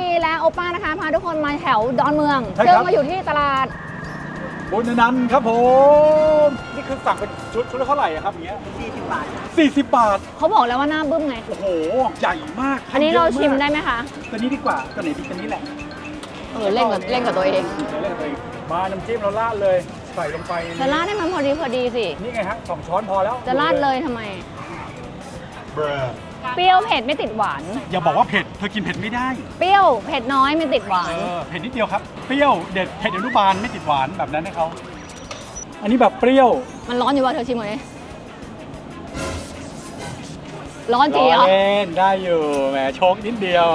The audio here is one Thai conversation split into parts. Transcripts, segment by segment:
ดีและโอป้านะคะ พาทุกคนมาแถวดอนเมืองใช่ครับ ซึ่งมาอยู่ที่ตลาด บุญนันท์ครับผม นี่คือสั่งเป็นชุดชุดละเท่าไหร่อะครับอย่างเงี้ย40 บาท 40 บาท เขาบอกแล้วว่าหน้าบึ้มไง โอ้โห ใหญ่มากอันนี้เราชิมได้ไหมไหมคะ ตัวนี้ดีกว่า ตัวไหนดีตัวนี้แหละเออเล่นกับเล่นกับตัวเองดี๋ยวเล่นกับตัวเองมาน้ำจิ้มเราราดเลย ใส่ลงไปจะราดให้มันพอดีพอดีสิ นี่ไงฮะสองช้อนพอแล้วจะราดเลยทำไม เปรี้ยวเผ็ดไม่ติดหวาน อย่าบอกว่าเผ็ด เธอกินเผ็ดไม่ได้ เปรี้ยวเผ็ดน้อยไม่ติดหวาเอนอเผ็ดนิดเดียวครับ เปรี้ยวเด็ดเผ็ดอนุบาลไม่ติดหวานแบบนั้นให้เขาอันนี้แบบเปรี้ยว มันร้อนอยู่ว่าเธอชิมก่อนดิร้อนจีเหรอ เล่นได้อยู่ แหมโชกนิดเดียว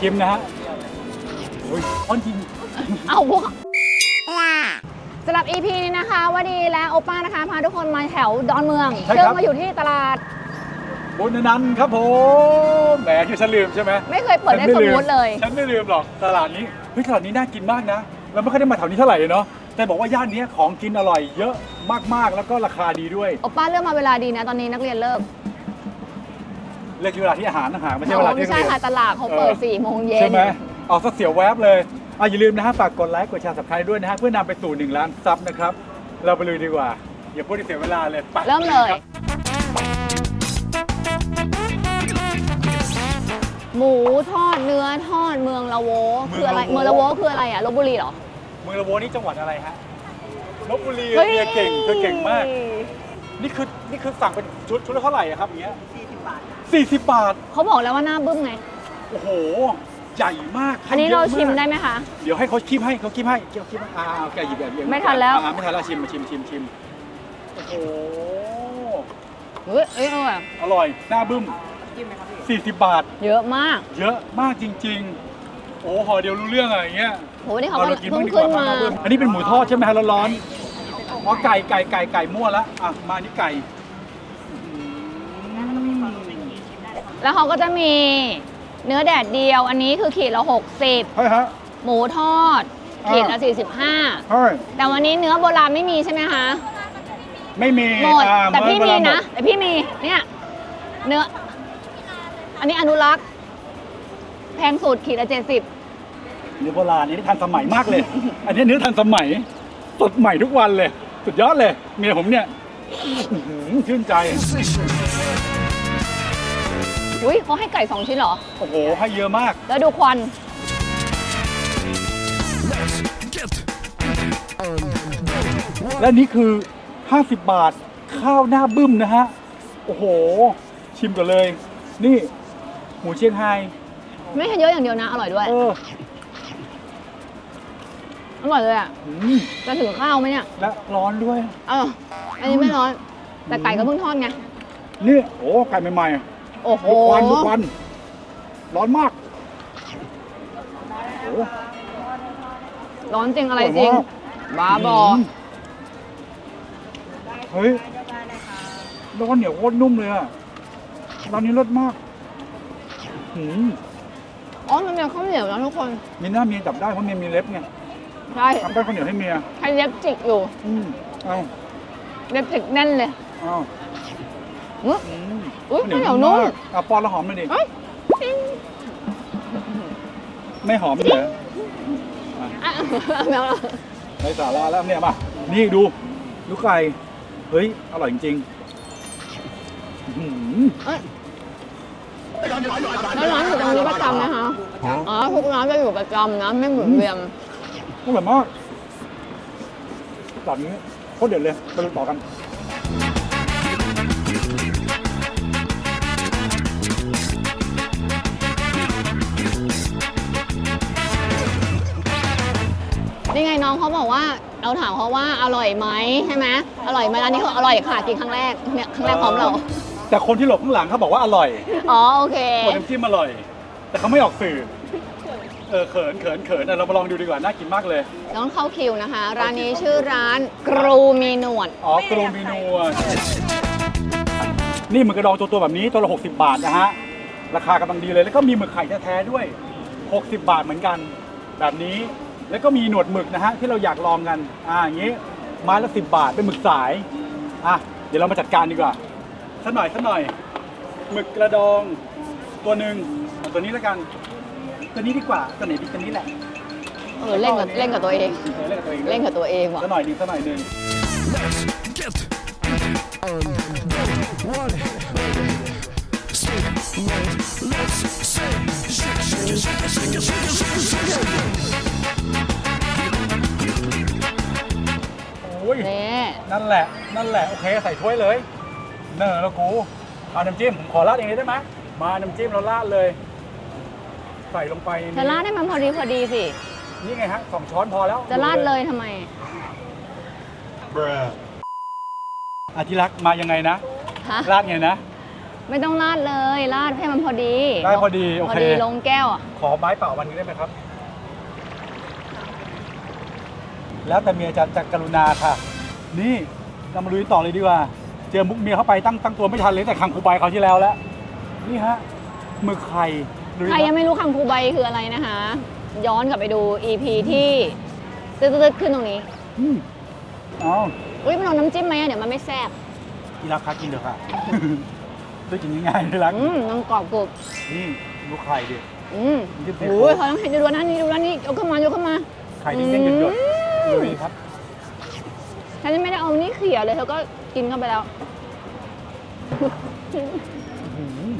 ชิมนะฮะอุ้ยร้อนจริง เอาวะสำหรับ EP นี้นะคะวดีและโอป้านะคะ พาทุกคนมาแถวดอนเมืองใช่ครับ ซึ่งมาอยู่ที่ตลาด บุญนันท์ครับผมแหมคือฉันลืมใช่ไหมไม่เคยเปิดได้สมมุติเลย ฉันไม่ลืมหรอกตลาดนี้เฮ้ยตลาดนี้น่ากินมากนะเราไม่ค่อยได้มาแถวนี้เท่าไหร่เลยเนาะแต่บอกว่าย่านนี้ของกินอร่อยเยอะมากๆแล้วก็ราคาดีด้วยโอป้าเลือกมาเวลาดีนะตอนนี้นักเรียนเลิกเลือกเวลาที่อาหารอาหารไม่ใช่เวลาที่ไม่ใช่เรียนค่ะตลาดเขาเปิดเออ4ี่โมงเย็นใช่ไหมเอาสักเสียวแวบเลยอะอย่าลืมนะฮะฝากกดไลค์กดแชร์สับสไครด้วยนะฮะเพื่อนำไปสู่1ล้านซับนะครับเราไปเลยดีกว่าอย่าพูดที่เสียเวลาเลยไปเริ่มเลย หมูทอดเนื้อทอดเมืองละโวคืออะไรเมืองละโวคืออะไรอะลบบุรีเหรอเมืองละโวนี่จังหวัดอะไรฮะลบบุรีเมียเก่งเธอเก่งมาก นี่คือนี่คือสั่งเป็นชุดชุดละเท่าไหร่อะครับอย่างเงี้ย40บาท40บาทเขาบอกแล้วว่าหน้าบึ้มไงโอ้โหใหญ่มากอันนี้เรายะกชิมได้ไหมคะ เดี๋ยวให้เขาคีบให้เขาคีบให้เขาคีบให้อ่าเอาแกหยิบแบบหยิบไม่ทันแล้วอ่าไม่ทันแล้วชิมมาชิมชิมชิมโอ้โหเฮ้ยเอ้ยเอออร่อยหน้าบึ้ม 40 บาท เยอะมากเยอะมากจริง ๆ โอ้ห่อเดียวรู้เรื่องอะไรอย่างเงี้ยโหนี่เขาเอาก็เรากินเพิ่บ้างงดีกขึ้นว่ามา อันนี้เป็นหมูทอดใช่ไหมฮะร้อนๆอ๋อไก่ไก่ไก่ไก่มั่วละอะมานี่ไก่อืมแล้วเขาก็จะมีเนื้อแดดเดียว อันนี้คือขีดละ60เฮ้ยฮะหมูทอดขีดละเฮ้ย45แต่วันนี้เนื้อโบราณไม่มีใช่ไหมคะ ไม่มีหมด อ่าแต่พี่เอมีเวลาหนะ แต่พี่มี เนี่ย เนื้อ อันนี้อนุรักษ์ แพงสุดขีดละ70เนื้อโบราณนี่ทันสมัยมากเลย อันนี้เนื้อทันสมัยสดใหม่ทุกวันเลย สุดยอดเลย เมียผมเนี่ยอื้อหือชื่นใจ อุ้ยเขาให้ไก่2ชิ้นเหรอ โอ้โห ให้เยอะมาก แล้วดูควัน และนี่คือ 50 บาทข้าวหน้าบึ้มนะฮะ โอ้โห ชิมกันเลย นี่ หมูเชียงไฮ้ไม่ใช่เยอะอย่างเดียวนะ อร่อยด้วย เอออร่อยเลยอะ อืมจะถึงข้าวไหมเนี่ย และร้อนด้วย เออ อันนี้ไม่ร้อน แต่ไก่ก็เพิ่งทอดไง นี่ โอ้ไก่ใหม่ๆอะโอ้โห ทุกวันทุกวัน ร้อนมากโอ้ ร้อนจริงอะไรจริงบ้าบอมเฮ้ยแล้วก็เหนียวโคตรนุ่มเลยอะร้านนี้รสมาก หืมอ๋อมันเป็นข้าวเหนียวนะทุกคน มีหน้าเมียจับได้เพราะเมียมีเล็บไงใช่ทำได้ข้าวเหนียวให้เมีย ให้เล็บจิกอยู่ อืมเอาเล็บจิกแน่นเลย เอาอื้ออืมอุ๊ยข้าวข้าวเหนียวนุ่มากอะป้อนแล้วหอมเลยดิ เอ้ยปิ้งไม่หอมเลยอะแมวในสาระแล้วเนี่ยมา นี่ดูดูไก่ เฮ้ย อร่อยจริงๆอื้อหือเอ้ย แล้วร้านอยู่ตรงนี้ประจำนะคะอ๋อทุกร้านจะอยู่ประจำนะไม่หมุนเวียนอร่อยมากจานนี้โคตรเด็ดเลยไปดูต่อกัน นี่ไงน้องเขาบอกว่าเราถามเขาว่าอร่อยไหมใช่ไหมอร่อยไหมร้านนี้เขาบอกอร่อยค่ะกินครั้งแรกเนี่ยครั้งแรกพร้อมเรา แต่คนที่หลบข้างหลังเขาบอกว่าอร่อยอ๋อโอเค คนน้ำจิ้มอร่อย แต่เขาไม่ออกสื่อ เออเขินเขินเขินอะเรามาลองดูดีกว่าน่ากินมากเลย ต้องเข้าคิวนะคะ ร้านนี้ชื่อร้านกรูมีหนวด อ๋อกรูมินัวนี่หมึกกระดองตัวตัวๆแบบนี้ตัวละ60 บาทนะฮะ ราคากำลังดีเลย แล้วก็มีหมึกไข่แท้ๆด้วย 60 บาทเหมือนกัน แบบนี้ แล้วก็มีหนวดหมึกนะฮะที่เราอยากลองกัน อ่าอย่างนี้ไม้ละ10 บาทเป็นหมึกสาย อะเดี๋ยวเรามาจัดการดีกว่า สักหน่อยสักหน่อยหมึกกระดอง ตัวหนึ่งเอาตัวนี้แล้วกัน ตัวนี้ดีกว่าตัวไหนดีตัวนี้แหละเออเล่นกับเล่นกับตัวเอง เออเล่นกับตัวเองเล่นกับตัวเองว่ะสักหน่อยหนึงสักหน่อยหนึง Get on one. Say, let's say, shake, shake, it, shake, it, shake, it, shake, it, shake, it, shake, it. โอ้ย นี่นั่นแหละ นั่นแหละ โอเค ใส่ถ้วยเลย เนอแล้วกูเอาน้ำจิ้มผมขอราดเองเลยได้ไหมมาน้ำจิ้มเราราดเลย ใส่ลงไปในจะราดให้มันพอดีพอดีสิ นี่ไงฮะสองช้อนพอแล้วจะราดเลยทำไม อาทิรักมายังไงนะฮะ ราดไงนะ ไม่ต้องราดเลยราดให้มันพอดีได้พอดีโอพอเค ดีลงแก้วอะขอไม้เปล่าวันนี้ได้ไหมครับ แล้วแต่เมียจะจะกรุณาค่ะ นี่เรามาลุยต่อเลยดีกว่า เจอมุกเมียเข้าไปตั้งตั้งตัวไม่ทันเลยแต่คังคูใบเขาวที่แล้วแล้ว นี่ฮะหมึกไข่ลุยใครยังไม่รู้คังคูใบคืออะไรนะคะ ย้อนกลับไปดู EP ที่ตึ๊ดๆขึ้นตรงนี้ อืมเอาอุ้ยมันเอาน้ำจิ้มไหมอะเดี๋ยวมันไม่แซ่บที่รักคักกินเถอะค่ะ ด้วยกินง่ายๆที่รักอืมน้ำกรอบกรุบนี่ลูกไข่ดิ อืมน้ำจิ้มซีโอ้ฟู้ยดเขาต้องเห็นดูด้านนี้ดูด้านนี้ยกขึ้นมายกขึ้นมา ไข่เด้งๆหยดอืมๆลุยครับ ฉันยังไม่ได้เอานี่เขี่ยเลยเธอก็ กินเข้าไปแล้วอื้อหือ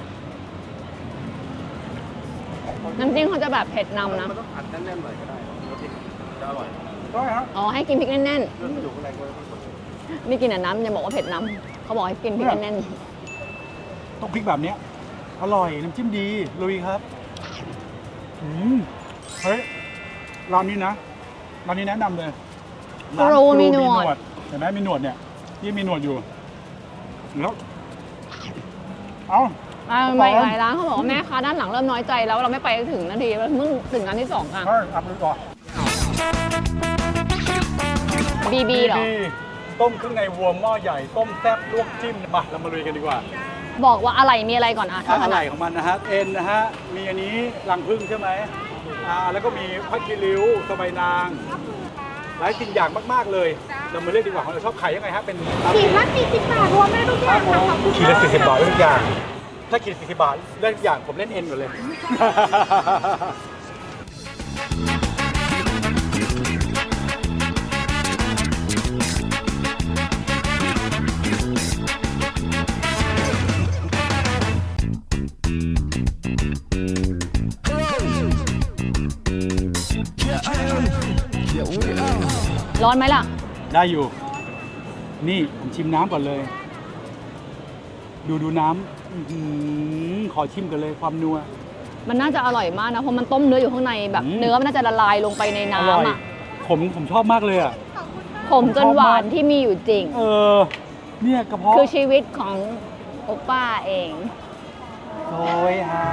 น้ำจิ้มเขาจะแบบเผ็ดนำนะ มันต้องอัดแน่นๆหน่อยก็ได้ปกติจะอร่อยได้ครับอ๋อ ให้กินพริกแน่นเรื่องกระดูกอะไรก็ๆนี่กินแต่น้ำอย่าบอกว่าเผ็ดน้ำเขาบอกให้กินพริกแน่นต้องพริกแบบเนี้ย อร่อยน้ำจิ้มดีลุยครับอืมเฮ้ยร้านนี้นะร้านนี้แนะนำเลยๆร้านครูมีหนวด เห็นไหมมีหนวดเนี่ย ที่มีหนวดอยู่แล้วเอา อ่ามาอีกหลายร้านเขาบอกว่าแม่ค้าด้านหลังเริ่มน้อยใจแล้วเราไม่ไปถึงนาทีแล้วเพิ่งถึงร้านที่สองค่ะเฮ้ยอัพเลยก่อนบีบีเหรอต้มเครื่องในวัวหม้อใหญ่ ต้มแซ่บลวกจิ้มมาเรามาลุยกันดีกว่าบอกว่าอะไรมีอะไรก่อนอะถ้าถ้าอะขไรนาดของมันนะฮะเอ็นนะฮะ มีอันนี้รังพึ่งใช่ไหมอ่าแล้วก็มีผักกีริ้วสะใบายนาง หลายสิ่งอย่างมากๆเลย เรามาเลือกดีกว่าของเราชอบขายยังไงฮะเป็นขีดละ40บาทรวมได้ทุกอย่างค่ะขอบคุณขีดละสี่สิบบาททุกอย่าง ถ้าขีดสี่สิบบาทเลือกทุกอย่างผมเล่นเอ็นหมดเลย ร้อนไหมล่ะ ได้อยู่ นี่ผมชิมน้ำก่อนเลย ดูดูน้ำอื้อหือขอชิมกันเลยความนัว มันน่าจะอร่อยมากนะ เพราะมันต้มเนื้ออยู่ข้างในแบบ อืม เนื้อมันน่าจะละลายลงไปในอร่อยน้ำอะผมผมชอบมากเลยอะผมจนหวานชอบมากที่มีอยู่จริง เออ เนี่ยกระเพาะคือชีวิตของโอป้าเอง โอยหา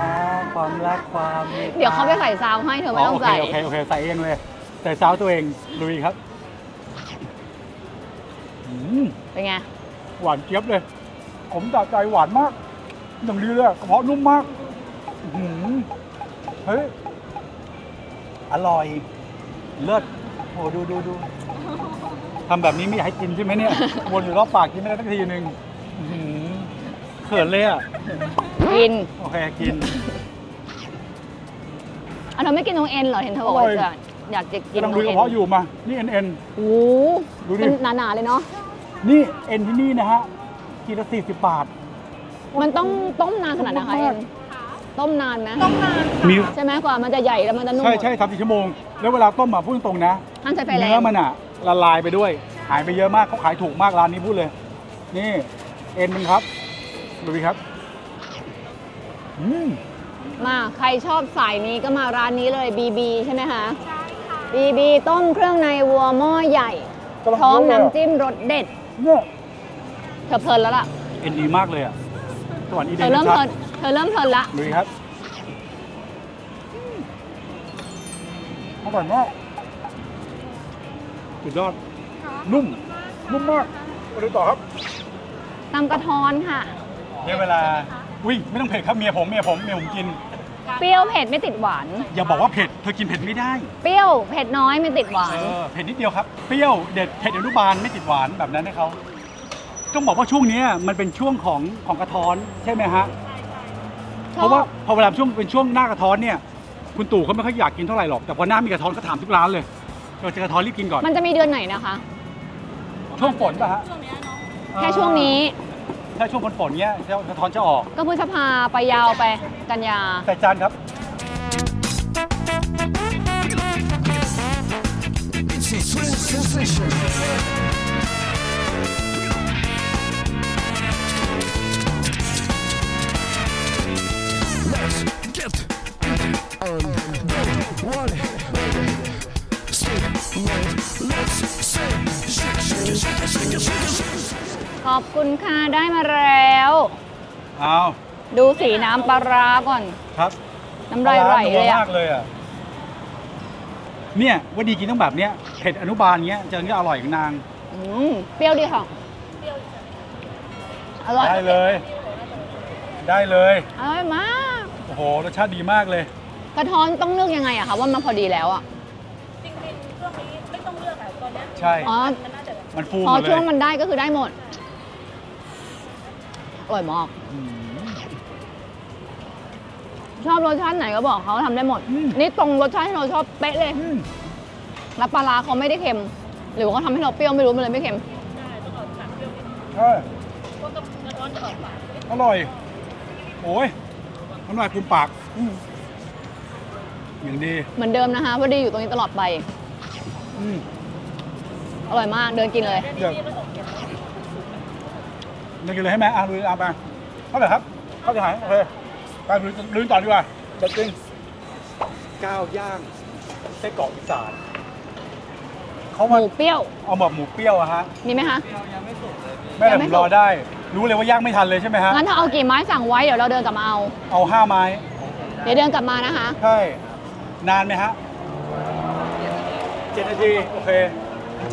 ความรักความมตตเดี๋ยวเขาไปใส่ซาวให้เธอไม่ต้องใส่ โอเคโอเคโอเคใส่เองเลย ใส่ซาวตัวเองลุยครับอืม เป็นไง หวานเจี๊ยบเลยผมตัดใจหวานมากอย่างดีเลยอะกระเพาะนุ่มมากอื้อหือเฮ้ย อร่อย เลิศโอ้ดูดูดูทำแบบนี้ไม่อยากให้กินใช่ไหมเนี่ย วนอยู่รอบปากกินไม่ได้สักทีหนึ่งอื้อหือเขินเลยอะ กินโอเค กิน อะเธอไม่กินตรงเอ็นเหรอ เห็นเธอบอกอร่ว่าอย จะอยากจะกินกำลังตรดูงกเอ็ระนเพาะอยู่มา นี่เอ็นเอ็น โอ้โหดูดิ เป็นหนาๆเลยเนาะ นี่เอ็นที่นี่นะฮะกิโลสี่สิบบาท มันต้องต้มนานขนาดไหนคะเอ็นต้มนานไหมต้องนานมีใช่ไหมกว่ามันจะใหญ่แล้วมันจะนุ่มใช่ใช่สามสี่ชั่วโมง แล้วเวลาต้มมาพูดตรงๆนะห้ามใช้ไฟแรเนื้องมันอะละลายไปด้วย หายไปเยอะมากเขาขายถูกมากร้านนี้พูดเลย นี่เอ็นมันครับดูดิครับอืมมาใครชอบสายนี้ก็มาร้านนี้เลย BB ใช่ไหมคะ BB ต้มเครื่องในวัวหม้อใหญ่กำลังพร้อมพูดเลยน้ำจิ้มรสเด็ด เนี่ยเธอเพลินแล้วล่ะ เอ็นดีมากเลยอะสวรรค์อีเธเดอนเริ่มชัเพลิดนเธอเริ่มเพลินละ ดูดิครับอร่อยมากสุดยอดนุ่มนุ่มมากไปดูต่อครับตำกระท้อนค่ะ เนี่ยเวลาอุ้ยไม่ต้องเผ็ดครับเมียผมเมียผมเมียผมกิน เปรี้ยวเผ็ดไม่ติดหวาน อย่าบอกว่าเผ็ด เธอกินเผ็ดไม่ได้ เปรี้ยวเผ็ดน้อยไม่ติดหวาน เออ เผ็ดนิดเดียวครับ เปรี้ยวเด็ดเผ็ดอนุบาลไม่ติดหวานแบบนั้นให้เขาต้องบอกว่าช่วงเนี้ยมันเป็นช่วงของของกระท้อนใช่ไหมฮะเพราะว่าพอเวลาช่วงเป็นช่วงหน้ากระท้อนเนี่ยคุณคุณตู่เขาไม่ค่อยอยากกินเท่าไหร่หรอก แต่พอหน้ามีกระท้อนก็ถามทุกร้านเลยเราเจอกระท้อนรีบกินก่อน มันจะมีเดือนไหนนะคะ ช่วงฝนป่ะฮะแค่ช่วงนี้ ถ้าช่วงฝนฝนๆเนี้ยกระท้อนจะออก ก็พฤษภาไปยาวไปกันยา แต่จานครับ It's a strange sensation. อบคุณค่ะ ได้มาแล้ว เอาดูสีน้ำปลาร้าก่อน ครับน้ำลายไหลเลยปาร้านัวอะมากเลยอะเนี่ยว่าดีกินต้องแบบเนี้ยเผ็ดอนุบาลเงี้ยจะจะอร่อยของนางอืมเปรี้ยวดีค่ะอร่อย ได้เลย ได้เลยอร่อยมาก โอ้โหรสชาติดีมากเลย กระท้อนต้องเลือกยังไงอะคะว่ามันพอดีแล้วอะจริงๆช่วงนี้ไม่ต้องเลือกอะตอนเนี้ยใช่ อ๋อมันน่าจะแบบมันฟูพหอมดเลช่วงยมันได้ก็คือได้หมดอ ร่อยมากอืมชอบรสชาติไหนก็บอกเขาทำได้หมด อืม นี่ตรงรสชาติที่เราชอบเป๊ะเลยอืมแล้วปลาร้าเขาไม่ได้เค็ม หรือว่าเขาทำให้เราเปรี้ยวไม่รู้มันเลยไม่เค็ม ใช่อร่อย โอ้ยน้ำลายฟูมปากอืมอย่างดีเหมือนเดิมนะคะพอดีอยู่ตรงนี้ตลอดไป อืมอร่อยมากเดินกินเลยเดี๋ยวเดินกินเลยให้ไหมอะลุยเอาไปเข้าเลยครับเข้าจะหายโอเคไปลุยลุยต่อดีกว่าเด็ดจริงก้าวย่างไส้กรอกอีสานเขาหมามูเปรี้ยว เอาแบบหมูเปรี้ยวอะฮะมีไหมคะ แม่ยัแต่งผไม่มสุรกอได้ รู้เลยว่าย่างไม่ทันเลยใช่ไหมฮะงั้นถ้าเอากี่ไม้สั่งไว้เดี๋ยวเราเดินกลับมาเอา เอาห้าไม้ เดี๋ยวเดินกลับมานะคะ ใช่ นานไหมฮะเจ็ดนาที โอเค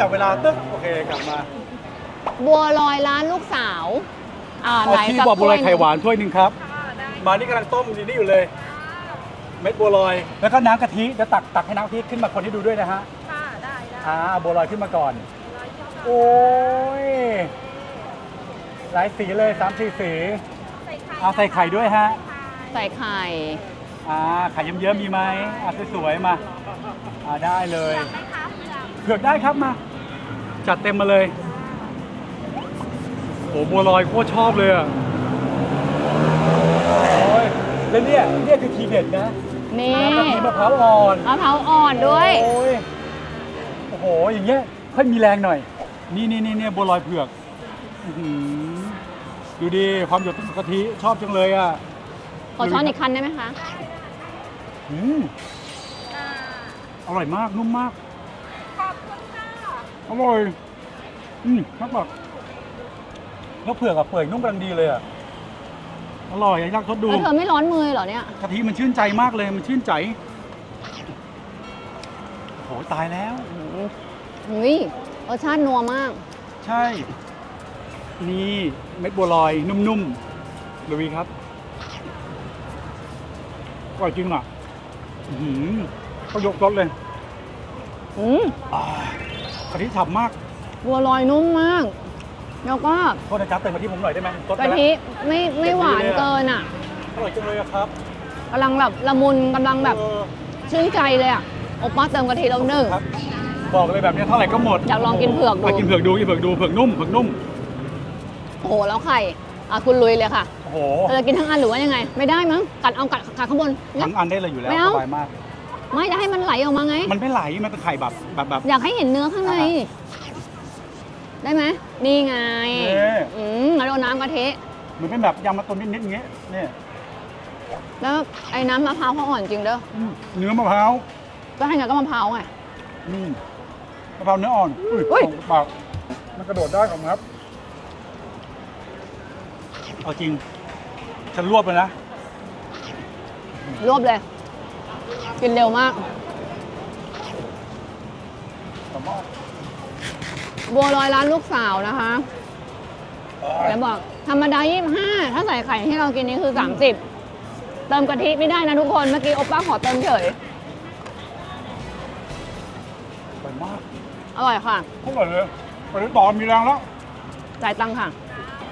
จับเวลาตึ๊กโอเค กลับมา บัวลอยร้านลูกสาวอ่าเอาไหนที่สักบอกบัวลอยถ้ไข่หนึ่งหวานถ้วยหนึ่งครับ มานี่กำลังต้มนี่อยู่เลย เม็ดบัวลอย แล้วก็น้ำกะทิเดี๋ยวตักตักให้น้ำกะทิขึ้นมาคนที่ดูด้วยนะฮะค่ะได้ได้อ่าเอาบัวลอยขึ้นมาก่อน โอ้ย หลายสีเลยสามสี่สีใส่ไข่เอาใส่ไข่ด้วยฮะ ใส่ไข่ อ่าไข่เยิ้มๆมีไหมอ่าสวยๆมา อ่าได้เลยไหมคะเผือกเผือกได้ครับมา จัดเต็มมาเลยโอ้ บัวลอยโคตรชอบเลยอะโอ้ยแล้วเนี่ยเนี่ยคือทีเด็ดนะนี่น้ำกะทิมะพร้าวอ่อนมะพร้าวอ่อนด้วย โอ้ยโอ้โหอย่างเงี้ยค่อยมีแรงหน่อย นี่นี่นี่เนี่ยบัวลอยเผือกอื้อหือดูดิความหยดกะทิชอบจังเลยอะขอช้อนอีกคันได้ไหมคะ อืมอร่อยมากนุ่มมากขอบคุณค่ะอร่อยอืมมากแบบ แล้วเผือกอะเปื่อยนุ่มกำลังดีเลยอะอร่อยอยากทดดูแล้วเธอไม่ร้อนมือเหรอเนี่ย กะทิมันชื่นใจมากเลยมันชื่นใจโหตายแล้วอุ้ยรสชาตินัวมาก ใช่ นี่เม็ดบัวลอยนุ่มๆลุยครับอร่อยจริงอะอื้อหือเขายกรสเลยอืมอ่ากะทิฉ่ำมาก บัวลอยนุ่มมาก แล้วก็โทษนะจ๊ะเติมกะทิผมหน่อยได้ไหมรสไปกะแล้วทิไม่ไม่หวานเกินอะอร่อยจังเลยอะครับกำลังแบบละมุนกำลังแบบเออชื่นใจเลยอะโอป้าเติมกะทิแล้วหนึ่ง ครับ บอกเลยแบบนี้เท่าไหร่ก็หมดอยากลองกินเผือกดูะกินเผือกดูกินเผือกดูเผือกนุ่มเผือกนุ่มโอ้โหแล้วไข่อะคุณลุยเลยค่ะโอ้โหเราจะกินทั้งอันหรือว่ายังไง ไม่ได้มั้งกัดเอากัดกัดข้างบนงั้ทั้นงอันได้เลยอยู่แล้วไม่เอา สบายมาก ไม่จะให้มันไหลออกมาไง มันไม่ไหลมันเป็นไข่แบบแบบแบบ อยากให้เห็นเนื้อข้างใน อ่า ได้ไหมนี่ไงนี่ อืมแล้วโดนน้ำกะทิเหมือนเป็นแบบยำมาตุนนิดๆอย่างเงี้ยเนี่ยแล้วไอ้น้ำมะพร้าวเขาอ่อนจริงเด้ออืมเนื้อมะพร้าวก็ให้ไงก็มะพร้าวไง อืมมะพร้าวเนื้ออ่อนอุ้ยอุ้ยของปากมันกระโดดได้ของครับเอาจริง ฉันรวบเลยนะ รวบเลย กินเร็วมากสมมติ บัวลอยร้านลูกสาวนะคะแล้วบอกธรรมดา 25 ถ้าใส่ไข่ที่เรากินนี่คือ 30 เติมกะทิไม่ได้นะทุกคน เมื่อกี้โอป้าขอเติมเฉยอร่อยมาก อร่อยค่ะอร่อยเลยไปต่อมีแรงแล้ว จ่ายตังค์ค่ะ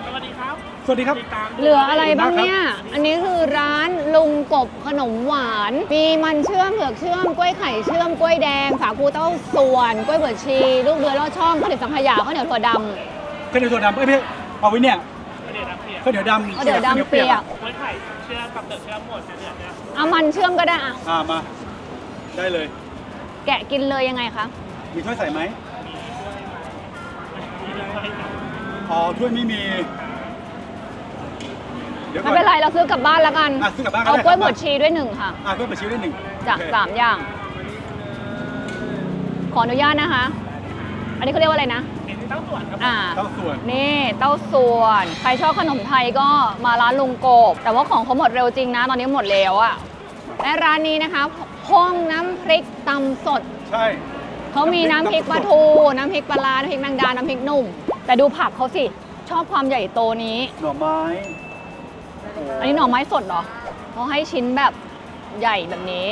สวัสดีครับส สวัสดีครับ เหลืออะไรบ้างเนี่ย อันนี้คือร้านลุงกบขนมหวาน มีมันเชื่อมเผือกเชื่อมกล้วยไข่เชื่อมกล้วยแดงสาคูเต้าส่วน กล้วยบวชชี ลูกเดือยลอดช่องข้าวเหนียวสังขยาข้าวเหนียวถั่วดข้าวเหนียวถั่วดำเอ้ยไม่ใช่เอาไว้เนี่ยข้าวเหนียวดำำข้าวเหนียวดำเปียกไว้ไข่เชื่อมกับเดือดเชื่อมหมดเนี่ยเนี่ยเอามันเชื่อมก็ได้อะอ่ามา ได้เลย แกะกินเลยยังไงคะ มีถ้วยใส่ไหมอ๋อถ้วยไม่มีเดี๋ยวก่ไม่อน เป็นไรเราซื้อกลับบ้านแล้วกัน อะซื้อกลับบ้านก็เอาได้กล้วยครับบวชชีด้วยหนึ่งค่ะ อะถ้วยมาชิวได้หนึ่งจากโอเคสามอย่าง ขออนุญาตนะคะ อันนี้เขาเรียกว่าอะไรนะเห็นที่ตั้งส่วนครับอ่า เต้าส่วน นี่เต้าส่วน ใครชอบขนมไทยก็มาร้านลุงโกบ แต่ว่าของเขาหมดเร็วจริงนะ ตอนนี้หมดแล้วอะและร้านนี้นะคะห้องน้ำพริกตำสด ใช่ เขามีน้ำพริกปลาทู น้ำพริกปลาร้าน้ำพริกแมงดา น้ำพริกหนุ่ม แต่ดูผักเขาสิ ชอบความใหญ่โตนี้ หน่อไม้ อันนี้หน่อไม้สดเหรอเขาให้ชิ้นแบบใหญ่แบบนี้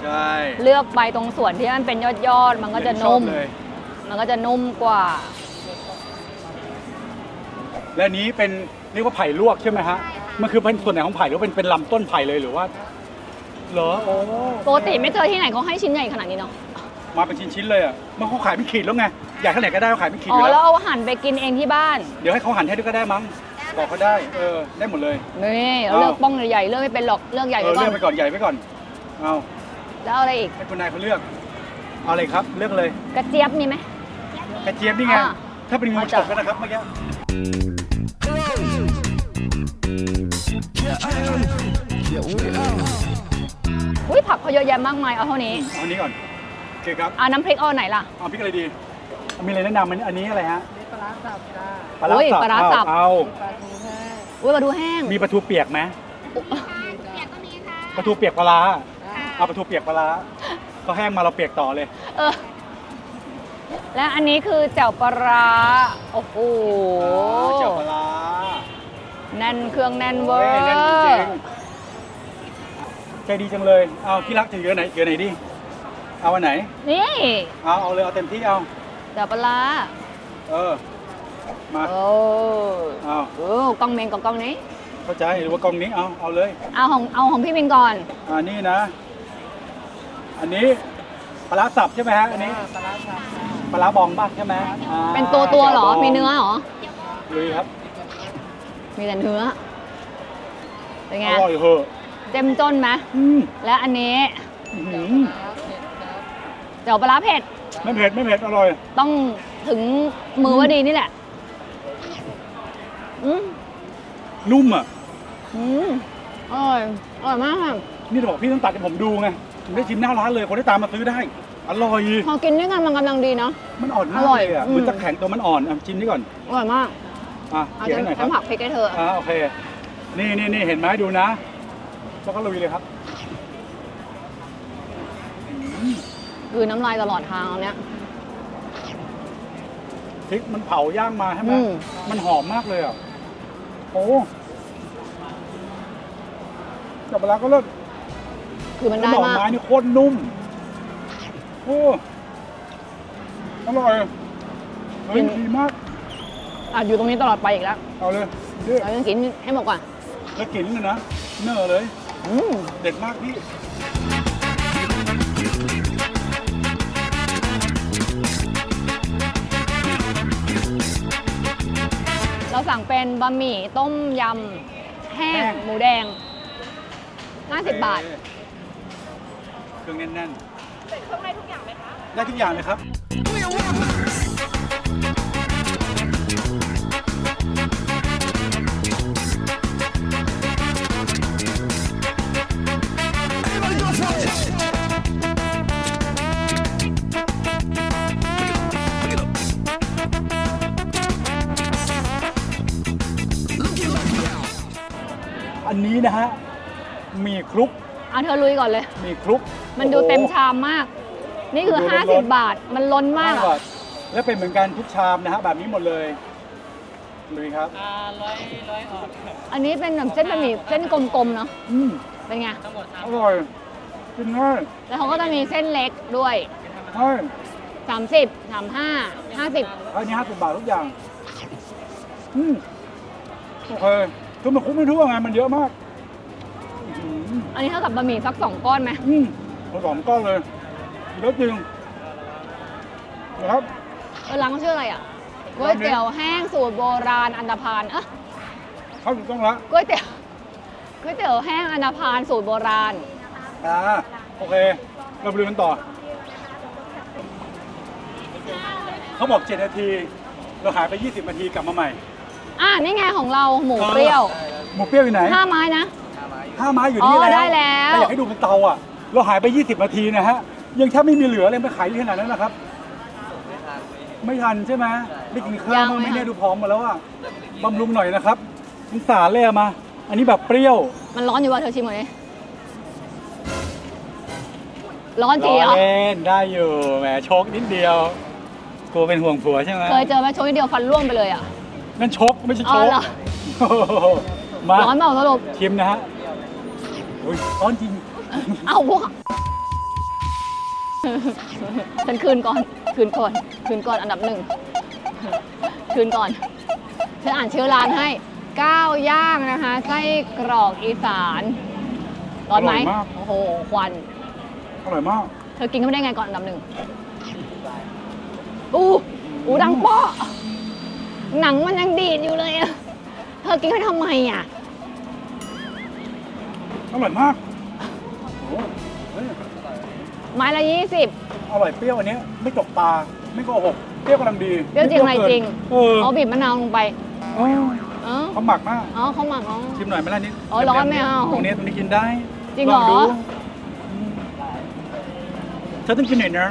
ใช่เลือกไปตรงส่วนที่มันเป็นยอดยอดๆมันก็จะชอบนุ่มเลยมันก็จะนุ่มกว่า และอันนี้เป็นเรียกว่าไผ่ลวกใช่ไหมฮะมันคือเป็นส่วนไหนของไผ่หรือว่าเป็นเป็นลำต้นไผ่เลยหรือว่าเหรอโอ้ปกติไม่เจอที่ไหนเขาให้ชิ้นใหญ่ขนาดนี้เนาะ มาเป็นชิ้นๆเลยอะมันเขาขายเป็นขีดแล้วไงอยากเท่าไหร่ก็ได้เขาขายเป็นขีดอ๋อ อยู่แล้แล้ววเอาหั่นไปกินเองที่บ้าน เดี๋ยวให้เขาหั่นให้ด้วยก็ได้มั้ง บอกเขาได้ เออ ได้หมดเลย นี่เอาเลือกป้องใหญ่ๆเลือกไม่เป็นหรอกเลือกใหญ่เอไว้อก่อเลือนกไปก่อน ใหญ่ไปก่อน เอาแล้วเอาอะไรอีกให้คุณนายเขาเลือก เอาอะไรครับ เลือกเลย กระเจี๊ยบมีไหม กระเจี๊ยบนี่ไง อ่าถ้าเป็นงูเอาฉจ้ะ กก็นะครับเมื่อกี้ Yeah, I am. Yeah, we are. อุ้ยผักเขาเยอะแยะมากมายเอาเท่านี้เอาอันนี้ก่อน โอเคครับ เอาน้ำพริกเอาไหนล่ะ เอาพริกอะไรดี มีอะไรแนะนำมันอันนี้อะไรฮะ ปลาสับจ้าปลาร้าโอ้ยสับปลาร้าสับเอาปลาทูแห้งอุ้ยปลาทูแห้ง มีปลาทูเปียกไหมเปียกก็มีค่ะ ปลาทูเปียกปลาร้าเอาปลาทูเปียกปลาร้าเขาแห้งมาเราเปียกต่อเลย เออ และอันนี้คือแจ่วปลาร้าโอ้โหเจียวปลาร้าแน่นเครื่องแน่นเวอเฮ้ยร์นั่นจริงใจดีจังเลย เอาที่รักจะเยอะไหนเยอะไหนดิ เอาอันไหน นี่เอาเอาเลยเอาเต็มที่เอา แจ่วปลาร้า เออ มาโอ้เอาโหกล้องเมงกับกล้องนี้ เข้าใจหรือว่ากล่องนี้เอาเอาเลย เอาของเอาของพี่มินก่อน อ่านี่นะ อันนี้ปลาร้าสับใช่ไหมฮะอันนี้ปลาร้าสับปลาร้าบองบ้างใช่ไหมอ่าเป็นตัวตัวๆเหรอแจ่วบงมีเนื้อเหรอ ลุยครับมีแต่เนื้อ เป็นไง อร่อยเหอะเจ้มจนไหมอืมและอันนี้อื้อหือแจ่วปลาร้าเผ็ด ไม่เผ็ดไม่เผ็ดอร่อย ต้องถึงมือว่าดีนี่แหละ อืมนุ่มอะ อืมอร่อยอร่อยมากค่ะนี่จะบอกพี่ต้องตัดให้ผมดูไงถึงได้ชิมหน้าร้านเลยคนได้ตามมาซื้อได้ อร่อย พอกินด้วยกันมันกำลังดีเนาะ มันอ่อนมากอร่อยเลยอะอืมมันจะแข็งตัวมันอ่อนอะชิมนี่ก่อน อร่อยมากอะเอาเกี่ยวจะให้หน่อยครัฉับนผักพริกให้เธออ่าโอเค นี่นี่นี่เห็นไหมดูนะแล้วก็ลุยเลยครับ คือน้ำลายตลอดทางเอาเนี้ย พริกมันเผาย่างมาใช่ไหมอืม มันหอมมากเลยอะโอ้จับเวลาก็เลิศคือมันได้หน่อมากไม้นี่โคตรนุ่มโอ้อร่อยเฮ้ยดีมาก อะอยู่ตรงนี้ตลอดไปอีกแล้วเอาเลยเลือกเรายังกินให้หมดก่อนแล้วกินเลยนะเนอเลย อืมเด็ดมากพี่ เราสั่งเป็นบะหมี่ต้มยำแห้งแห้งหมูแดง 50 บาท เครื่องแน่นใส่เครื่องในทุกอย่างไหมคะๆได้ทุกอย่างเลยครับ นนี้นะฮะมีคลุกเอาเธอลุยก่อนเลย มีคลุกมันดูโอ้โหเต็มชามมาก นี่คือดูล้นๆ50 บาท มันล้นมากห้อะบทและเป็นเหมือนกันทุกชามนะฮะแบบนี้หมดเลยลุยครับอ่าร้อยร้อยออกอันนี้เป็นแบบเส้นบะหมี่เส้นกลมๆเนาะ อืมเป็นไง ทั้งหมดสามอร่อยกินง่ายแล้วเขาก็จะมีเส้นเล็กด้วย ใช่30 35 50 อันนี้ห้าสิบบาททุกอย่าง อืมโอเคคือมันคุ้มไม่ทั่วไงมันเยอะมาก อื้อหืออันนี้เท่ากับบะหมี่สักสองก้อนไหมอืมผสมก้อนเลยเยอะจริงนะครับ เออร้านเขาชื่ออะไรอะก๋วยเตี๋ยวแห้งสูตรโบราณอันดาพานเอะเข้าถูกต้องละก๋วยเตี๋ยวก๋วยเตี๋ยวแห้งอันดาพานสูตรโบราณอ่าโอเค เราไปดูกันต่อ เขาบอก 7 นาที เราหายไป 20 นาทีกลับมาใหม่ อะนี่ไงของเราหมูเปรี้ยว หมูเปรี้ยวอยู่ไหนห้าไม้นะ ห้าไม้อยู่นี่อ๋อแล้วได้แล้ว แต่อยากให้ดูเป็นเตาอะ เราหายไป 20 นาทีนะฮะ ยังแทบไม่มีเหลือเลยมาขายที่ขนาดนั้นนะครับ ไม่ทันใช่ไหมไม่กินข้าวมั้างไม่แน่ดูพร้อมมาแล้วอะบำรุงหน่อยนะครับสงสารเลยอะมา อันนี้แบบเปรี้ยว มันร้อนอยู่ว่ะเธอชิมหน่อยดิร้อนจีเหรล้ออเล่นได้อยู่แหมชกนิดเดียวกลัวเป็นห่วงผัวใช่ไหมเคยเจอไหมโชว์นิดเดียวฟันร่วงไปเลยอะนั่นชกไม่ใช่อ๋ชอกเหรอโอ้โหมาร้อนเปล่าสรุปชิมนะฮะอุ้ย ร้อนจริง เอาพวกฉันคืนก่อน คืนก่อน คืนก่อนอันดับหนึ่ง คืนก่อน ฉันอ่านชื่อร้านให้ก้าวย่างนะคะไส้กรอกอีสาน ร้อนไหม อร่อยมาก โอ้โห ควัน อร่อยมาก เธอกินเข้าไปได้ไงก่อนอันดับหนึ่ง อู้อู้ดังเปาะหนังมันยังดีดอยู่เลยอะเธอกินเข้าไปทำไมอะ อร่อยมากโอ้โหเฮ้ยไม้ละยี่สิบ อร่อยเปรี้ยวอันเนี้ยไม่ตกตาไม่โกหกเปรี้ยวกำลังดีเปรี้ยวจริงอะไรจริง เออเอาบีบมะนาวลงไปเออเออเขาหมักมากอ๋อเขาหมักอ๋อ ชิมหน่อยไหมล่ะนิดอ๋อร้อนไม่เอาตรงนี้ตรงนี้กินได้จริงเหรอ ลดูอืมเธอต้องกินหน่อยนะ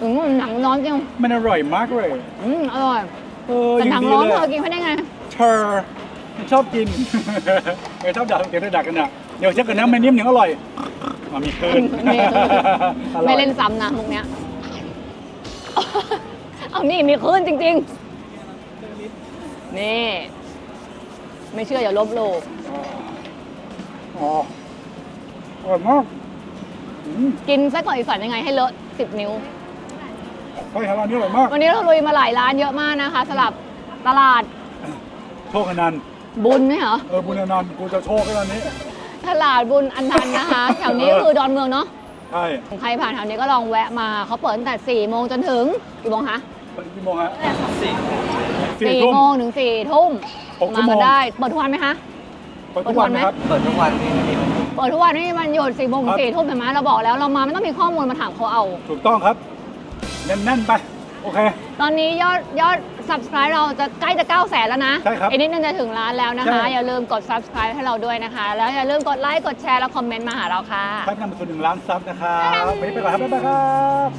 อืมหนังร้อนจริงมันอร่อยมากเลยอืมอร่อยเออแต่อหนัย่างงดีร้อนเลยเธอกินเข้าไปได้ไง เธอชอบกิน เออชอบด่าเดี๋ยวด่ากันอะเดี๋ยวเช็คกันนะมันนิ่มหนึ่งอร่อยมามีคืนมีคืนอร่อยไม่เล่นซ้ำนะมุกเนี้ยเอานี่มีคลื่นจริง ๆ นี่ ไม่เชื่ออย่าลบหลู่อ๋ออร่อยมากอืมกินไส้กรอกอีสานยังไงให้เลอะสิบนิ้วใช่ครับร้านนี้อร่อยมาก วันนี้เราลุยมาหลายร้านเยอะมากนะคะสำหรับตลาดโชคอนันต์ บุญไหมเหรอ เออบุญอนันต์กูจะโชคให้ตอนนี้ ตลาดบุญอันนันต์นะคะ แถวนี้ก็คือดอนเมืองเนาะ ใช่ใครผ่านแถวนี้ก็ลองแวะมา เขาเปิดตั้งแต่4ี่โมงจนถึงกี่โมงคะเปิดกี่โมงฮะสี่สี่ทุ่มโมงถึงสี่ทุ่มหกชั่มาวโมกังนได้ เปิดทุกวันไหมคะ เปิดทุกวันไหมครับเปิดทุกวันที่นี่เปิดทุกวันไม่มีวันหยุดสี่โมงถึครังบสี่ทุ่มเห็นไหมเราบอกแล้วเรามาไม่ต้องมีข้อมูลมาถามเขาเอา ถูกต้องครับแน่นๆไป โอเค ตอนนี้ยอดยอด subscribe เราจะใกล้จะ9แสนแล้วนะใช่ครับอันนี้น่าจะถึงล้านแล้วนะคะอย่าลืมกด subscribe ให้เราด้วยนะคะ แล้วอย่าลืมกดไลค์กดแชร์และคอมเมนต์มาหาเราค่ะ ครับนำไปส่วนหนึ่งล้านซับนะครับวันไปก่อนครับบ๊ายบายครับ